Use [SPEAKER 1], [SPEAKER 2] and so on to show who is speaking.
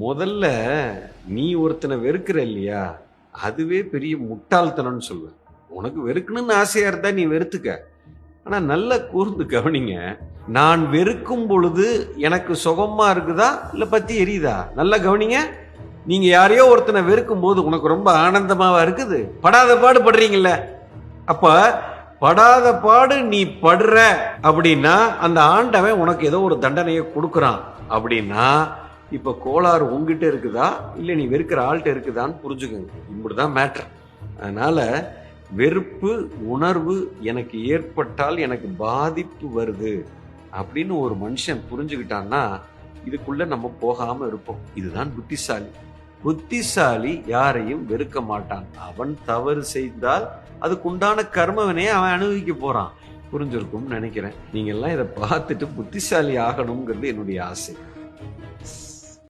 [SPEAKER 1] முதல்ல நீ ஒருத்தனை வெறுக்கிற இல்லையா? அதுவே பெரிய முட்டாள்தனம்னு சொல்லுவேன் உனக்கு வெறுக்கணும்னு ஆசையா இருந்தா நீ வெறுத்துக்க. ஆனா நல்லா கூர்ந்து கவனிங்க. நான் வெறுக்கும் பொழுது எனக்கு சுகமா இருக்குதா? இல்ல பத்தி எரியுதா? நல்லா கவனிங்க. நீங்க யாரையோ ஒருத்தனை வெறுக்கும் போது உனக்கு ரொம்ப ஆனந்தமாவா இருக்குது? படாத பாடு படுறீங்கல்ல? அப்ப படாத பாடு நீ படுற அப்படின்னா அந்த ஆண்டவன் உனக்கு ஏதோ ஒரு தண்டனையை கொடுக்குறான். அப்படின்னா இப்ப கோளாறு உங்ககிட்ட இருக்குதா? இல்ல நீ வெறுக்கிற ஆள்கிட்ட இருக்குதான்னு புரிஞ்சுக்கோங்க. இப்படிதான் மேட்ரு அதனால வெறுப்பு உணர்வு எனக்கு ஏற்பட்டால் எனக்கு பாதிப்பு வருது அப்படின்னு ஒரு மனுஷன் புரிஞ்சுக்கிட்டான்னா இதுக்குள்ள நம்ம போகாம இருப்போம். இதுதான் புத்திசாலி. புத்திசாலி யாரையும் வெறுக்க மாட்டான். அவன் தவறு செய்தால் அதுக்குண்டான கர்மவனே அவன் அனுபவிக்க போறான். புரிஞ்சிருக்கும்னு நினைக்கிறேன். நீங்க எல்லாம் இதை பார்த்துட்டு புத்திசாலி ஆகணுங்கிறது என்னுடைய ஆசை.